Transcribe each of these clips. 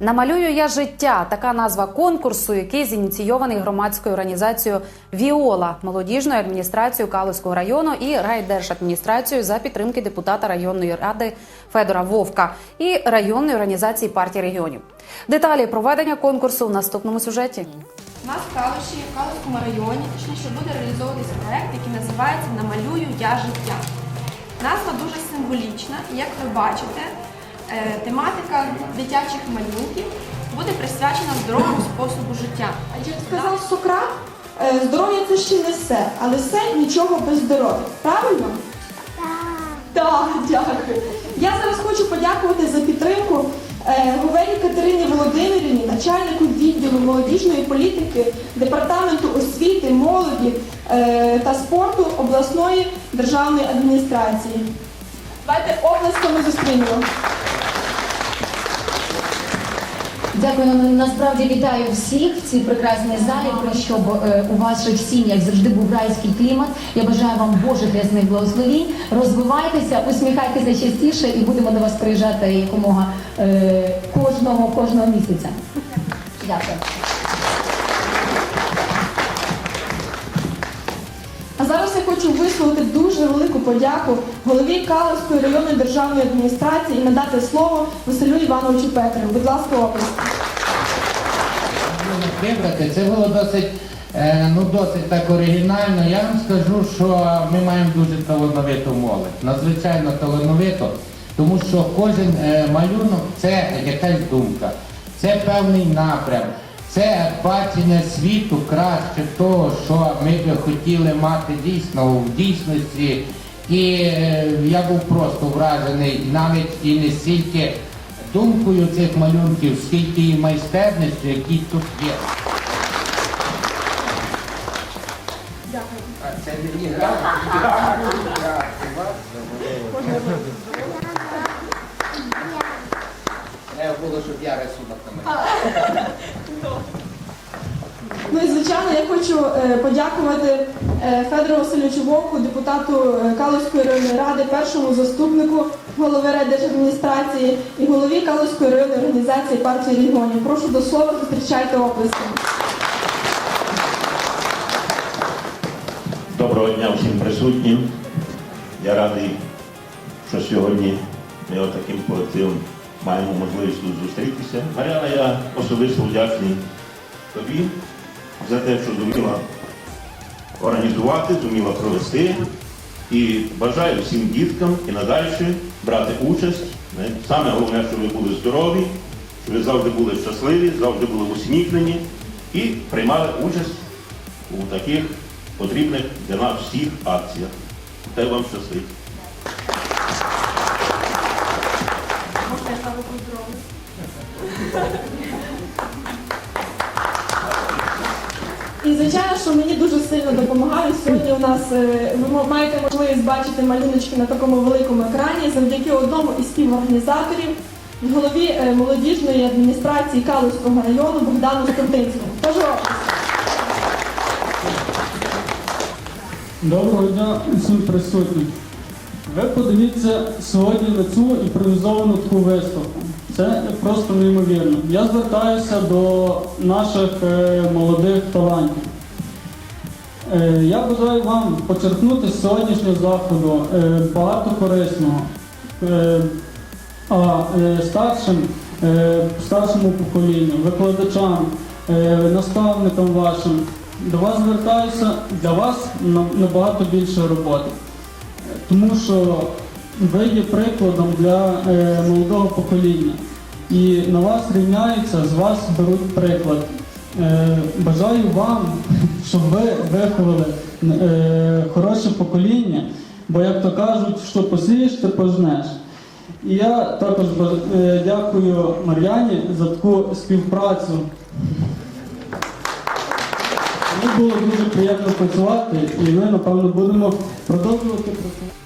Намалюю я життя. Така назва конкурсу, який зініційований громадською організацією Віола, молодіжною адміністрацією Калузького району і райдержадміністрацією за підтримки депутата районної ради Федора Вовка і районної організації партії регіонів. Деталі проведення конкурсу в наступному сюжеті. У нас в Калуші, в Калуському районі, точніше буде реалізовуватись проект, який називається Намалюю я життя. Назва дуже символічна, і як ви бачите, тематика дитячих малюнків буде присвячена здоровому способу життя. Як сказав Сократ, е, здоров'я це ще не все, але все нічого без здоров'я. Правильно? Так. Так, дякую. Я зараз хочу подякувати за підтримку е, Говері Катерині Володимирівні, начальнику відділу молодіжної політики Департаменту освіти, молоді е, та спорту обласної державної адміністрації. Давайте обласками зустрінемо. Дякую. Ну, Насправді вітаю всіх в цій прекрасній залі. Про щоб е, у ваших сім'ях завжди був райський клімат. Я бажаю вам Божих рясних благословінь. Розвивайтеся, усміхайтеся частіше і будемо до вас приїжджати якомога е, кожного кожного місяця. Дякую. Зараз я хочу висловити дуже велику подяку голові Калицької районної державної адміністрації і надати слово Василю Івановичу Петрину. Будь ласка, вибрати. Це було досить, е, ну, досить так оригінально. Я вам скажу, що ми маємо дуже талановиту молодь, надзвичайно талановиту, тому що кожен е, малюнок це якась думка, це певний напрям. Це бачення світу краще того, що ми би хотіли мати дійсно в дійсності. І е, я був просто вражений навіть і не стільки думкою цих малюнків, скільки і майстерністю, які тут є. Дякую. А це не гра. Треба було, щоб я рисунок намалював. Ну і звичайно, я хочу е, подякувати е, Федору Васильовичу Вовку, депутату е, Калузької районної ради, першому заступнику голови райдержадміністрації і голові Калузької районної організації партії регіонів. Прошу до слова, зустрічайте оплесками. Доброго дня всім присутнім. Я радий, що сьогодні ми отаким колективом маємо можливість тут зустрітися. Мар'яна, я особисто вдячний тобі за те, що зуміла організувати, зуміла провести. І бажаю всім діткам і надалі брати участь. Саме головне, щоб ви були здорові, щоб ви завжди були щасливі, завжди були усміхнені і приймали участь у таких потрібних для нас всіх акціях. Хай вам щастить. Можна я ставлю поздоровлю? І звичайно, що мені дуже сильно допомагає. Сьогодні у нас е, ви маєте можливість бачити малюночки на такому великому екрані завдяки одному із співорганізаторів, голові е, молодіжної адміністрації Калузького району Богдану Скотинському. Тож. Доброго дня всім присутнім. Ви подивіться сьогодні на цю імпровізовану таку виставку. Це просто неймовірно. Я звертаюся до наших е, молодих талантів. Е, я бажаю вам почерпнути з сьогоднішнього заходу е, багато корисного. А старшим, старшому поколінню, викладачам, наставникам вашим, до вас звертаюся, для вас набагато більше роботи. Тому що ви є прикладом для молодого покоління. І на вас рівняються, з вас беруть приклад. Е, бажаю вам, щоб ви виховали е, хороше покоління, бо як то кажуть, що посієш, ти пожнеш. І я також е, дякую Мар'яні за таку співпрацю. Мені було дуже приємно працювати, і ми, напевно, будемо продовжувати працювати.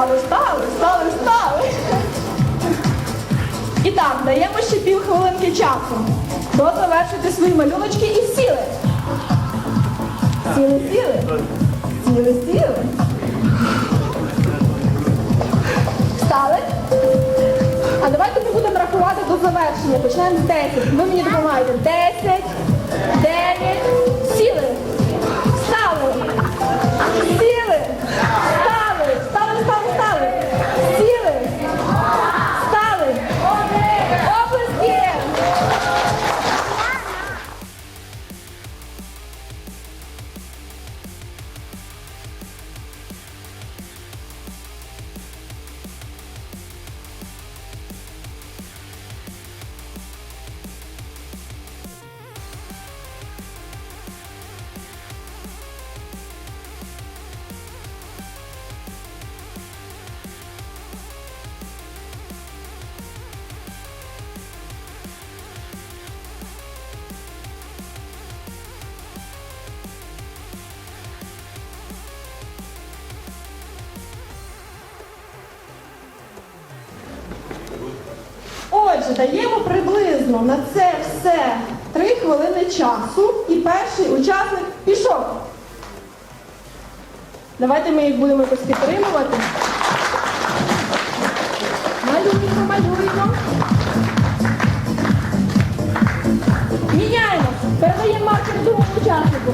Встали, встали, встали, встали. І так, даємо ще півхвилинки часу. Дозавершити свої малюночки і сіли. Сіли, сіли. Сіли, сіли. Встали. А давайте ми будемо рахувати до завершення. Почнемо з 10. Ви мені допомагаєте. 10, 9, сіли. Встали. Сіли. Отже, даємо приблизно на це все 3 хвилини часу. І перший учасник пішов. Давайте ми їх будемо якось підтримувати. Малюємо, малюємо. Міняємо. Передаємо маркер другому учаснику.